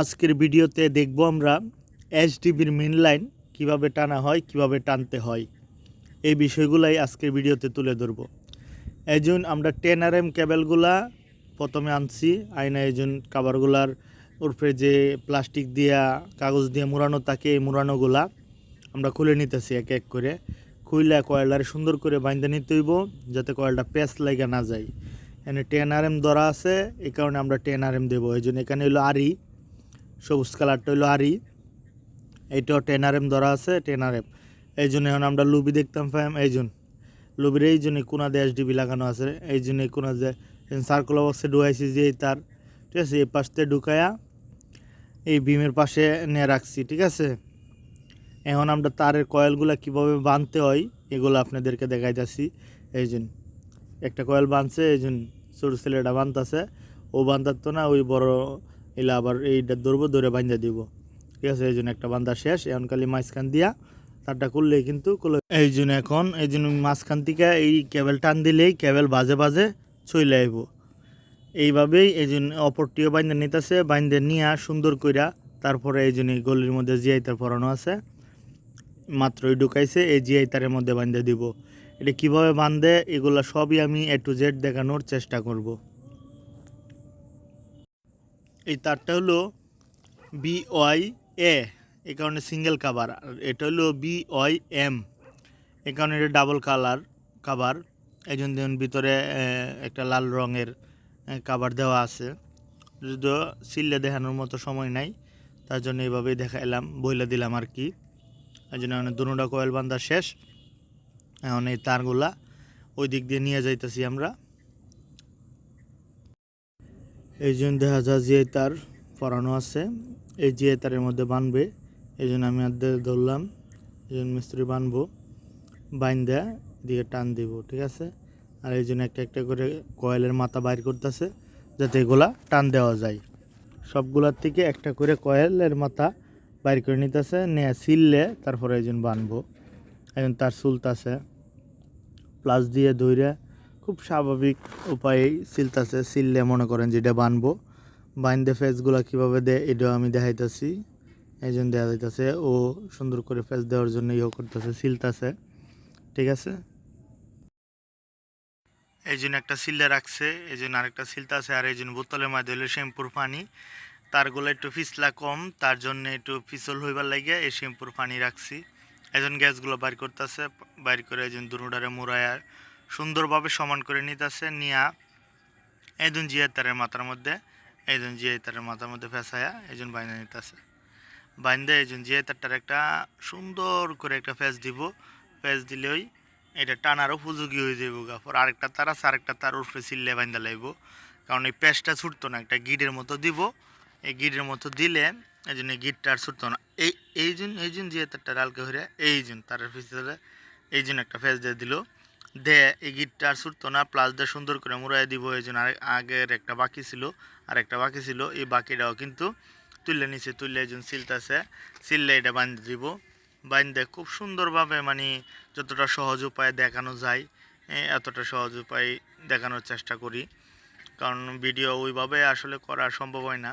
আজকের ভিডিওতে দেখব আমরা এইচডিবির মেন লাইন কীভাবে টানা হয়, কীভাবে টানতে হয়। এই বিষয়গুলাই আজকের ভিডিওতে তুলে ধরব। এই আমরা টেন আর এম কেবেলগুলা প্রথমে আনছি, আয়না এই জন্য কাভারগুলার উপরে যে প্লাস্টিক দিয়া, কাগজ দিয়ে মুড়ানো থাকে, এই মুড়ানোগুলা আমরা খুলে নিতেছি এক এক করে। খুইলা কয়েলটারে সুন্দর করে বাইন্দে নিতে হইব, যাতে কয়েলটা প্যাচ লাগা না যায়। এখানে টেন আর এম ধরা আছে, এই কারণে আমরা টেন আর এম দেবো। এই জন্য এখানে হলো আরি। সবুজ কালারটা হলো আরি এইটাও টেন আর এম ধরা আছে, টেন আর এম। এই জন্য এখন আমরা লুবি দেখতাম ফ্যাম এই জন্য লুবির এই জন্য কোনা দিয়ে এসডিবি লাগানো আছে, এই জন্য কোনা যে সার্কুলার বক্সে ঢুকাইছি যে তার, ঠিক আছে? এই পাশ থেকে ঢুকায়া এই বিমের পাশে নিয়ে রাখছি, ঠিক আছে? এখন আমরা তারের কয়েলগুলো কীভাবে বাঁধতে হয়, এগুলো আপনাদেরকে দেখাইতেছি, এই জন্য একটা কয়েল বাঁধছে এই জন্য ছোটো ছেলেটা বাঁধতেছে ও বাঁধাতো না, ওই বড় এলা আবার এইটা ধরবো, ধরে বাঁধা দিব। ঠিক আছে, এই জন্য একটা বান্ধা শেষ। এখন খালি মাঝখান দিয়া তারটা করলেই কিন্তু করলে এই জন্য এখন, এই জন্য মাঝখান থেকে এই কেবেল টান দিলেই কেবেল বাজে বাজে চলে আইব। এইভাবেই এই জন্য অপরটিও বাইন্দে নিতেছে বাইন্দে নিয়ে সুন্দর কইরা তারপরে এই জন্য গলির মধ্যে জিআই তার পরানো আছে। মাত্রই ঢুকাইছে, এই জিআই তারের মধ্যে বান্ধে দিব। এটা কীভাবে বান্ধে এগুলো সবই আমি এ টু জেড দেখানোর চেষ্টা করব। এই তারটা হলো বি ওয়াই এ এই কারণে সিঙ্গেল কাভার আর এটা হলো বি ওয়াই এম এই কারণে এটা ডাবল কালার কাভার এই জন্য ভিতরে একটা লাল রঙের কাভার দেওয়া আছে। যদিও সিললে দেখানোর মতো সময় নাই, তার জন্য এইভাবেই দেখাইলাম, বইলে দিলাম আর কি। এই জন্য দুটা কয়েল বান্ধা শেষ, এখন এই তারগুলা ওই দিক দিয়ে নিয়ে যাইতেছি আমরা। এই জন্য দেখা যায় যে তার পরানো আছে। এই যে তারের মধ্যে বানবে, এই জন্য আমি দিয়ে ধরলাম। এই জন্য মিস্ত্রি বানবো। বাইন দেয়া দিয়ে টান দিব, ঠিক আছে? আর এই জন্য একটা একটা করে কয়েলের মাথা বাইর করতেছে, যাতে এগুলা টান দেওয়া যায়। সবগুলার থেকে একটা করে কয়েলের মাথা বাইর করে নিতেছে, নিয়ে সিললে তারপরে এই জন্য বানবো। এখন তার চুলতাছে। প্লাস দিয়ে ধইরা খুব স্বাভাবিক উপায়েই সিলতাছে, সিললে মনে করেন যেটা বানবো। বাইন্দে ফেসগুলো কীভাবে দেয়, এটাও আমি দেখাইতেছি। এই জন্য দেওয়া যাইতেছে, ও সুন্দর করে ফেস দেওয়ার জন্য ইয়ে করতেছে, সিলতাছে। ঠিক আছে? এই জন্য একটা সিললে রাখছে, এই জন্য আরেকটা সিলতা আছে আর এই জন্য বোতলের মধ্যে হলো শ্যাম্পুর পানি। তারগুলো একটু পিছলা কম, তার জন্য একটু পিছল হইবার লাগে এই শ্যাম্পুর পানি রাখছি। একজন গ্যাসগুলো বাইর করতেছে, বাইর করে এই একজন দুটারে মুড়ায় সুন্দরভাবে সমান করে নিতেছে, নিয়া একজন জিয়া তারের মাথার মধ্যে একজন জিয়া তারের মাথার মধ্যে ফেসায়া একজন বাইন্দা নিতেছে। বাইন্দা একজন জিয়া তারটার একটা সুন্দর করে একটা ফেস দিব, ফেস দিলে ওই এটা টানার উপযোগী হয়ে যাইব গাফর আরেকটা তার আছে, আরেকটা তার উর্ফে সিললে বাইন্দা লাগবো কারণ এই পেস্টটা ছুটতো না, একটা গিডের মতো দিব। এই গিডের মতো দিলে এই জন্য গিটটা আর ছুটতো না। এই এই জন্য এই জন্য যে তারটা ডালকে হয়ে এই জন্য তার পিছনে এই জন্য একটা ফেস দিয়ে দিল। দে, এই গিটটা আর ছুটতো না প্লাস দে সুন্দর করে মুড়াই দিব, এই জন্য আগের একটা বাকি ছিল, আর একটা বাকি ছিল, এই বাকিটাও কিন্তু তুললে নিচে তুললে এই জন্য সিলতেছে সিললে এটা বান্ধে দিব বাইন্দে খুব সুন্দরভাবে মানে যতটা সহজ উপায়ে দেখানো যায় এতটা সহজ উপায় দেখানোর চেষ্টা করি, কারণ ভিডিও ওইভাবে আসলে করা সম্ভব হয় না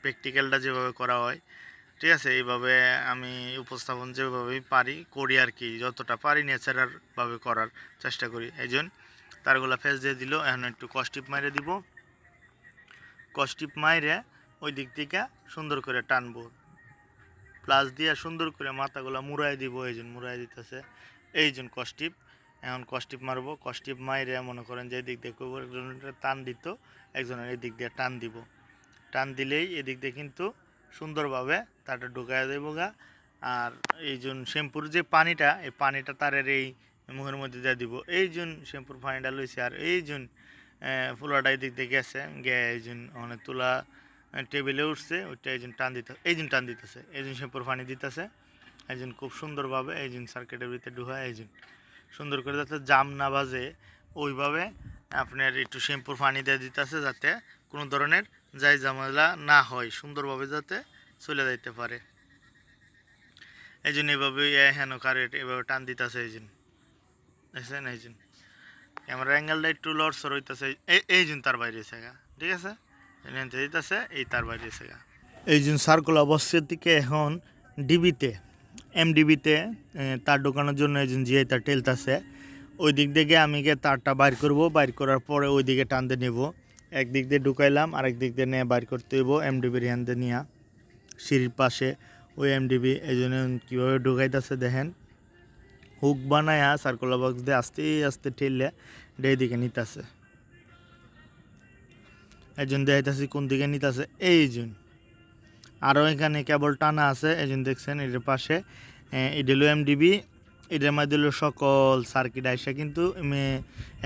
প্র্যাকটিক্যালটা যেভাবে করা হয় ঠিক আছে, এইভাবে আমি উপস্থাপন যেভাবে পারি করি আর কি, যতটা পারি ন্যাচারালভাবে করার চেষ্টা করি। এই জন্য তারগুলা ফেস দিয়ে দিল, এখন একটু কস্টিপ মাইরে দিব। কস্টিপ মাইরে ওই দিক থেকে সুন্দর করে টানবো। প্লাস দিয়ে সুন্দর করে মাথাগুলো মুড়াই দিব, এই জন্য মুড়াই দিতেছে। এই জন্য কস্টিপ এখন কস্টিপ মারবো। কস্টিপ মাইরে মনে করেন যে দিক দিয়ে একজনের টান দিত, একজনের এই দিক দিয়ে টান দিব। টান দিলেই এদিক দিয়ে কিন্তু সুন্দরভাবে তারটা ঢুকায় দেবো গা। আর এই জন্য শ্যাম্পুর যে পানিটা, এই পানিটা তারের এই মুখের মধ্যে দিয়ে দিব। এই জন্য শ্যাম্পুর পানিটা লইছে আর এই জন্য ফুলাটা এই দিক দিয়ে গেছে গে এই জন্য অনেক তুলা টেবিলে উঠছে ওইটা এই জন্য টান দিতে এই জন্য টান দিতেছে। এই জন্য শ্যাম্পুর পানি দিতেছে। এই জন্য খুব সুন্দরভাবে এই জন্য সার্কিটের ভিতরে ঢুকায় এই জন্য সুন্দর করে যাতে জাম না বাজে, ওইভাবে আপনার একটু শ্যাম্পুর পানি দিয়ে দিতেছে যাতে কোনো ধরনের যাই ঝামেলা না হয়, সুন্দরভাবে যাতে চলে যাইতে পারে। এই জন্য এইভাবে হেন কারেন্ট এভাবে টান দিতেছে এই জন্য। দেখছেন এই জন্য। ক্যামেরা অ্যাঙ্গেলটা একটু লড়সর হইতেছে। এই জন্য তার বাইরে গা, ঠিক আছে? দিতেছে, এই তার বাইরে গা। এই জন্য সার্কুল অবশ্যের দিকে এখন ডিবিতে এমডিবিতে তার ঢোকানোর জন্য এই জন্য জিয়ে তার টেলতাছে। ওই দিক থেকে আমি গিয়ে তারটা বাইর করব, বাইর করার পরে ওই দিকে টানতে নেব। একদিক দিয়ে ঢুকাইলাম, আরেক দিক দিয়ে নিয়ে বাইর করতে হইব এমডিবির হ্যান্ডে নিয়ে। সিঁড়ির পাশে ওই এমডিবি এই জন্য কীভাবে ঢুকাইতেছে দেখেন। হুক বানায়া সার্কুলার বক্স দিয়ে আস্তে আস্তে ঠেললে ডে দিকে নিতেছে। একজন দেখাইতেছি কোন দিকে নিতেছে, এই জন। আরও এখানে কেবল টানা আছে, এই জন্য দেখছেন এটার পাশে এটা হলো এমডিবি এটার মধ্যে হলো সকল সার্কিট আসে কিন্তু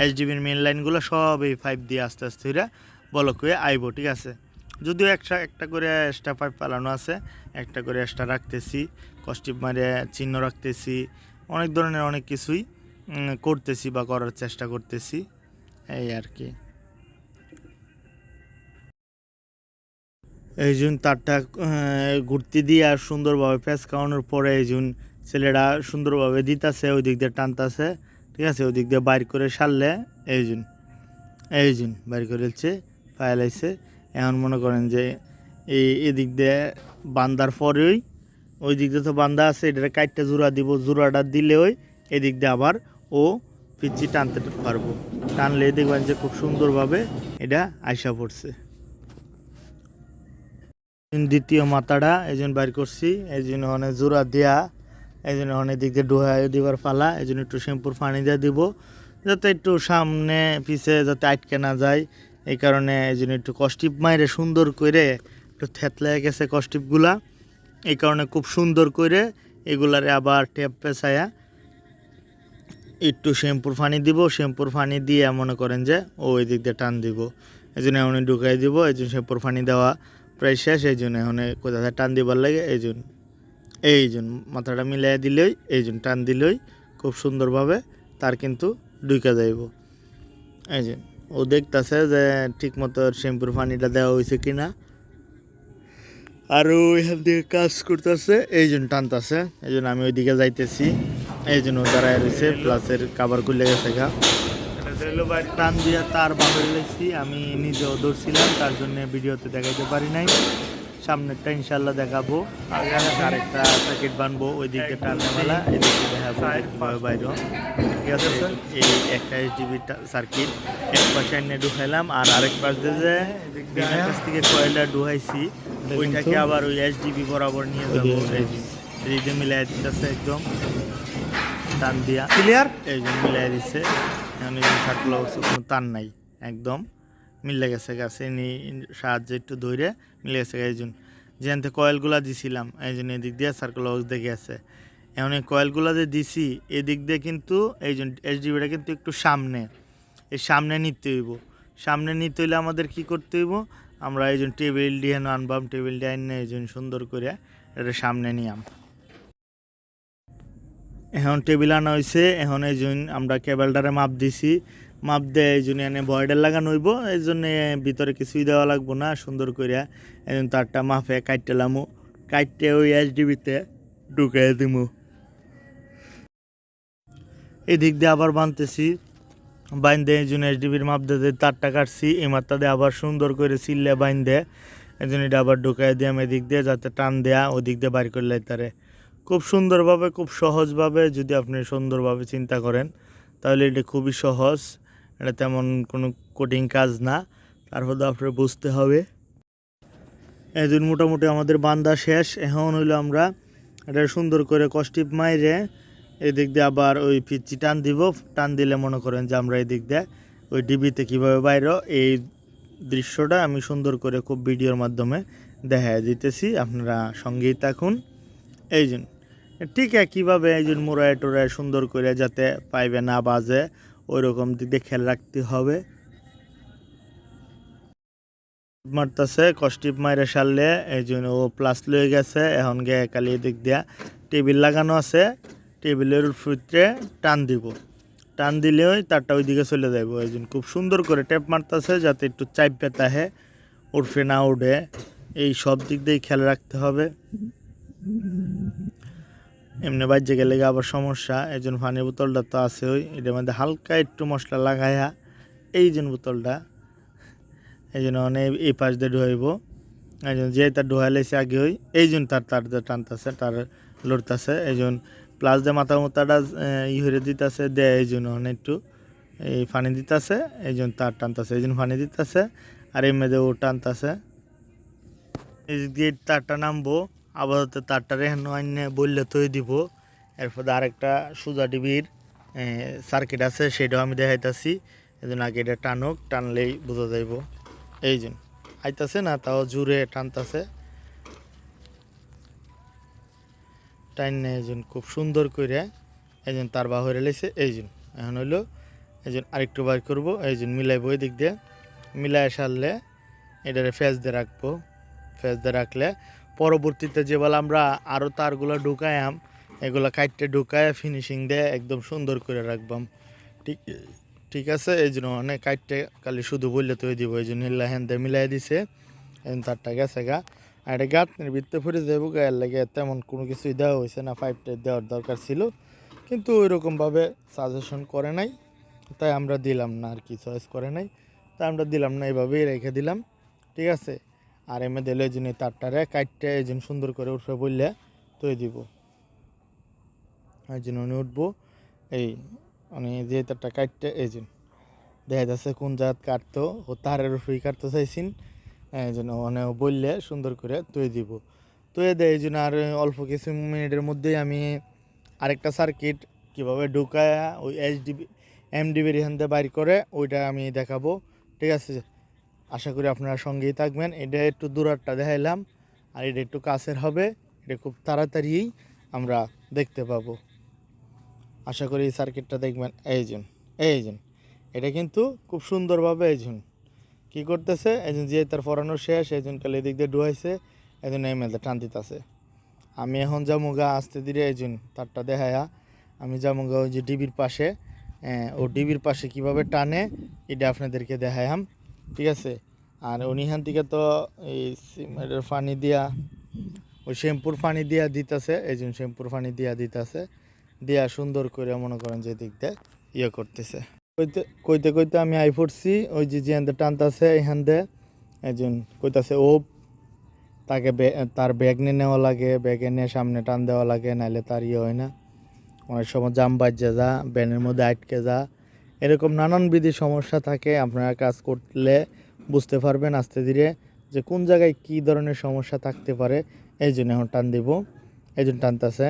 এইচডিবির মেন লাইনগুলো সব এই পাইপ দিয়ে আস্তে আস্তে এরা বলক হয়ে আইব, ঠিক আছে? যদিও একটা একটা করে এক্সট্রা পাইপ পালানো আছে, একটা করে এক্সট্রা রাখতেছি কস্টিপ মারে চিহ্ন রাখতেছি, অনেক ধরনের অনেক কিছুই করতেছি বা করার চেষ্টা করতেছি, এই আর কি। এই জন্য তারটা ঘুরতে দিয়ে আর সুন্দরভাবে প্যাঁচ খাওয়ানোর পরে এই জন্য ছেলেটা সুন্দরভাবে দিতাছে, ওই দিক দিয়ে টানতাছে, ঠিক আছে? ওই দিক দিয়ে বাইর করে সারলে, এই জন্য এই জন্য বাইর করেছে ফাইলাইছে এখন মনে করেন যে এই এদিক দিয়ে বান্দার পরেই, ওই দিক দিয়ে তো বান্দা আছে এটা কাইটটা জোড়া দিব, জোড়াটা দিলে ওই এদিক দিয়ে আবার ও পিচ্ছি টানতে পারব। টানলে দেখবেন যে খুব সুন্দরভাবে এটা আইসা পড়ছে। দ্বিতীয় মাথাটা, এই জন্য বাইর করছি, এই জন্য অনেক জোড়া দেয়া এই জন্য অনেক দিক দিয়ে ডোহায় দিবার পালা এই জন্য একটু শ্যাম্পুর পানি দিয়ে দিব, যাতে একটু সামনে পিছে যাতে আটকে না যায়। এই কারণে এই জন্য একটু কষ্টিপ মাইরে সুন্দর করে একটু থেতলে গেছে কষ্টিপগুলা। এই কারণে খুব সুন্দর করে এগুলারে আবার টেপ পেছায়া একটু শ্যাম্পুর পানি দিব। শ্যাম্পুর পানি দিয়ে মনে করেন যে ও ওই দিক দিয়ে টান দিব। এই জন্য এমনি ঢুকাই দিব এই জন্য শ্যাম্পুর পানি দেওয়া প্রায় শেষ এই জন্য এখন কোথায় টান দিবার লাগে এই জন্য এই মাথাটা মিলাই দিলেই, এই টান দিলেই খুব সুন্দরভাবে তার কিন্তু ঢুকে যাইব। এই যে ও দেখতাছে যে ঠিক মতো শ্যাম্পুর পানিটা দেওয়া হয়েছে কি না আর ও এখান থেকে কাজ করতেছে, এই জন্য টানতেছে, এই জন্য আমি ওইদিকে যাইতেছি। এই জন্য দাঁড়ায় রয়েছে প্লাসের কাবার খুলে গেছে গা। টান দিয়ে তার বাহির লেছি, আমি নিজেও ধরছিলাম, তার জন্য ভিডিওতে দেখাইতে পারি নাই। সামনেরটা ইনশাল্লাহ দেখাবো। আর একটা প্যাকেট বানবো ওই দিকে টানে মেলা এদিকে দেখাবো কীভাবে বাইরে। ঠিক আছে এই একটা এইচডিবি সার্কিট এক পাশে এনে ঢুকাইলাম আর আরেক পাশ দিয়ে যে বিনা কাছ থেকে কয়লা ঢুকাইছি ওইটাকে আবার ওই এইচডিবি বরাবর নিয়ে যাব। এই যে। মিলাই দিতেছে একদম। টান দিয়া। ক্লিয়ার এই মিলাই দিচ্ছে এখন এই জন্য সার্কুল অবশ্য কোনো টান নাই একদম। মিলে গেছে গাছে নি সাহায্যে একটু ধরে মিলে গেছে এই জন্য যেখান থেকে কয়েলগুলা দিছিলাম, এই জন্য এদিক দিয়ে সার্কুল অবস দেখে আছে। এমন এই কয়েলগুলা যে দিছি, এদিক দিয়ে কিন্তু এই জন্য এইচডিবিটা কিন্তু একটু সামনে, এই সামনে নিতে হইব। সামনে নিতে হইলে আমাদের কি করতে হইব? আমরা এই জন্য টেবিল দিয়ে আনবাম টেবিল দিয়ে আনে এই জন্য সুন্দর করে এটা সামনে নিয়াম। এখন টেবিল আনা হয়েছে এখন এই জন্য আমরা কেবলটারে মাপ দিছি। মাপ দেয়, এই জন্য এনে বয়ডার লাগানো হইব, এই জন্য ভিতরে কিছুই দেওয়া লাগবো না, সুন্দর করে এই জন্য তারটা মাপে কাটতেলামো কাটতে ওই এইচডিবিতে ঢুকাই দিমু। এদিক দিয়ে আবার বানতেছি, বাইন্দে এই জন্য এইচডিবির মাপ দিয়ে তারটা কাটছি, এই মাত্রা দিয়ে আবার সুন্দর করে সিললে বাইন্দে। এই জন্য এটা আবার ঢুকাই দিয়াম এদিক দিয়ে যাতে টান দেয়া, ওদিক দিয়ে বাইর করলে তারে। খুব সুন্দরভাবে, খুব সহজভাবে যদি আপনি সুন্দরভাবে চিন্তা করেন, তাহলে এটা খুবই সহজ। এটা তেমন কোনো কঠিন কাজ না। তারপর আপনার বুঝতে হবে। এদিন মোটামুটি আমাদের বান্দা শেষ। এখন হইল আমরা এটা সুন্দর করে কষ্টিপ মাইরে এদিক দিয়ে আবার ওই পিচ্ছি টান দিব। টান দিলে মনে করেন যে আমরা এদিক দিয়ে ওই ডিবিতে কীভাবে বাইরে, এই দৃশ্যটা আমি সুন্দর করে খুব ভিডিওর মাধ্যমে দেখা দিতেছি। আপনারা সঙ্গেই থাকুন। এই জন্য ঠিক একইভাবে এই জন্য মোড়ায় টোড়ায় সুন্দর করে যাতে পাইবে না বাজে ওই রকম দিক খেয়াল রাখতে হবে। মারতাছে কষ্টিপ মাইরে সারলে, এই জন্য ও প্লাস লয়ে গেছে। এখন গে কালি দিক দিয়া টেবিল লাগানো আছে। টেবিলের ভিতরে টান দিব। টান দিলেই তারটা ওইদিকে চলে যাইব। এই জন্য খুব সুন্দর করে টেপ মারতাছে যাতে একটু চাইপ পেতাহে উঠবে না উঠে এই সব দিক দিয়ে খেয়াল রাখতে হবে। এমনি বাজ্যে গেলে আবার সমস্যা, এই জন্য পানির বোতলটা তো আছে ওই এটার মধ্যে হালকা একটু মশলা লাগাইয়া এই জন্য বোতলটা, এই জন্য অনেক এই পাশ দিয়ে ঢুয়াইব এই জন্য যে তার ডোয়া লাইছে আগে হই এই জন্য তার তার টানতেছে, তার লড়তেছে, এই জন্য প্লাস দিয়ে মাথা মোতাটা ই হয়ে দিতেছে, দেয় এই জন্য অনেক একটু, এই পানি দিতেছে, এই জন্য তার টানতেছে, এই জন্য পানি দিতেছে, আর মেয়েদের ও টানতেছে, এই দিয়ে তারটা নামবো। আপাতত তারটা রেহান আইনে বললে তৈ দিব। এরপর আরেকটা সুজা ডিবির সার্কিট আছে, সেটাও আমি দেখাইতাছি। এই জন্য আগে এটা টানুক, টানলেই বোঝা যাইব। এই জন্য আইতাছে না, তাও জুড়ে টানতাছে। টাইন নেই এই জন্য খুব সুন্দর করে এই জন্য তার বা লেছে এই জন্য এখন হইল, এই জন্য আরেকটু বার করব, এই জন্য মিলাইবো এই দিক দিয়ে। মিলাই সারলে, এটারে ফেস দিয়ে রাখব। ফেস দিয়ে রাখলে পরবর্তীতে যেবেলা আমরা আরও তারগুলো ঢুকায়াম এগুলো কাইটে ঢুকায় ফিনিশিং দিয়ে একদম সুন্দর করে রাখবাম। ঠিক ঠিক আছে এই জন্য অনেক কাইটে খালি শুধু বললে তো দিব এই জন্য হিল্লা হ্যান দিয়ে মিলাই দিছে। এখন তারটা গেছে গা। আর এটা গাঁতনির ভিত্তে ফুটে দেবো গায়ের লাগে তেমন কোনো কিছুই দেওয়া হয়েছে না পাইপটা দেওয়ার দরকার ছিল। কিন্তু ওইরকমভাবে সাজেশন করে নাই, তাই আমরা দিলাম না আর কি চয়েস করে নাই। তাই আমরা দিলাম না, এইভাবেই রেখে দিলাম। ঠিক আছে আর এমে দিলে এই জন্য তারটারে কাটতে এই জন্য সুন্দর করে উঠবে বললে তুই দিব। এই জন্য উনি উঠবো, এই উনি যে তারটা কাটতে এই জন্য দেখা যাচ্ছে কোন জাত কাটতো, ও তারের উপরেই কাটতে চাইছিন, এই জন্য মানে বললে সুন্দর করে তুই দিব। তুই দেয় এই জন্য আর অল্প কিছু মিনিটের মধ্যেই আমি আরেকটা সার্কিট কীভাবে ঢুকায় ওই এইচডিবি এমডিবির এখান থেকে বাইর করে ওইটা আমি দেখাবো। ঠিক আছে? আশা করি আপনারা সঙ্গেই থাকবেন। এটা একটু দূরারটা দেখাইলাম, আর এটা একটু কাছের হবে। এটা খুব তাড়াতাড়িই আমরা দেখতে পাবো। আশা করি এই সার্কিটটা দেখবেন। এই জন এই জন এটা কিন্তু খুব সুন্দরভাবে এই জন কী করতেছে? এই জন যে তার পড়ানো শেষ, এই জন কালে এদিক দিয়ে এই জন্য এই মেলতে টান দিতেছে। আমি এখন যাব গা আসতে ধীরে এই জন তারটা দেখায়া আমি যাব গা ওই যে ডিবির পাশে ও ডিবির পাশে কীভাবে টানে, এটা আপনাদেরকে দেখায়াম ঠিক আছে? আর উনিহান থেকে তো এই সিমেন্টের পানি দিয়া ওই শ্যাম্পুর পানি দিয়া দিতেছে এই জন্য শ্যাম্পুর পানি দিয়া দিতেছে দিয়া সুন্দর করে মনে করেন যে দিক দিয়ে ইয়ে করতেছে। কইতে কইতে কইতে আমি আই পড়ছি ওই যে জিয়ানতে টানতাছে এখান দিয়ে একজন কইতাছে ও তাকে তার ব্যাগ নিয়ে নেওয়া লাগে ব্যাগে নিয়ে সামনে টান দেওয়া লাগে নাহলে তার ইয়ে হয় না। অনেক সময় জাম বাজ্যে যা ব্যানের মধ্যে আটকে যা এরকম নানান বিধি সমস্যা থাকে, আপনারা কাজ করলে বুঝতে পারবেন আস্তে ধীরে যে কোন জায়গায় কী ধরনের সমস্যা থাকতে পারে। এই জন্য এখন টান দিব। এই জন্য টানতেছে।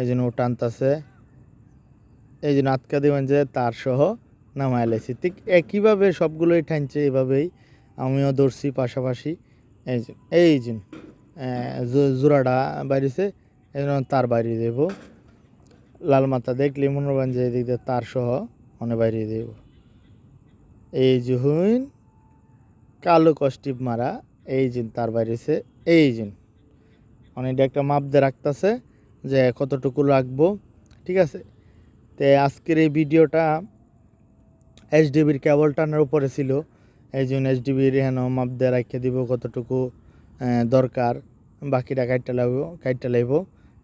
এই জন্য ও টানতেছে। এই জন্য আটকা দেবেন যে তার সহ নামায় লাইছি। ঠিক একইভাবে সবগুলোই টানছে এইভাবেই আমিও ধরছি পাশাপাশি। এই এই যে জোড়াটা বাইরেছে, এই জন্য তার বাইরে দেব। লাল মাথা দেখলে মনে যে এদিক দিয়ে তার সহ মনে বাইরে দেব। এই যে হুইন, কালো কষ্টিপ মারা, এই জিন তার বাইরেছে এই যে। অনেকটা একটা মাপ দিয়ে রাখতেছে যে কতটুকু রাখব, ঠিক আছে? তো আজকের এই ভিডিওটা এইচডিবির কেবল টানার উপরে ছিল। এই জন্য এইচডিবির হেন মাপ দিয়ে রাখিয়ে দিব কতটুকু দরকার। বাকিটা কাইটটা লাগবো কাইটটা লাগবো।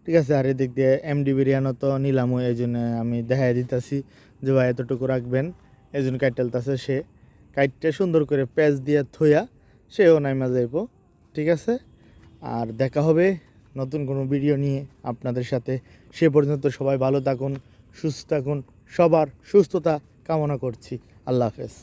ঠিক আছে, আর এদিক দিয়ে এমডি বিরিয়ানো তো নিলামও, এই জন্য আমি দেখাই দিতেছি যে ভাই এতটুকু রাখবেন। এই জন্য কাইটালতেছে সে। কাইটটা সুন্দর করে প্যাচ দিয়ে থইয়া সেও নাইমা যাইব, ঠিক আছে? আর দেখা হবে নতুন কোনো ভিডিও নিয়ে আপনাদের সাথে। সে পর্যন্ত সবাই ভালো থাকুন, সুস্থ থাকুন, সবার সুস্থতা কামনা করছি। আল্লাহ হাফেজ।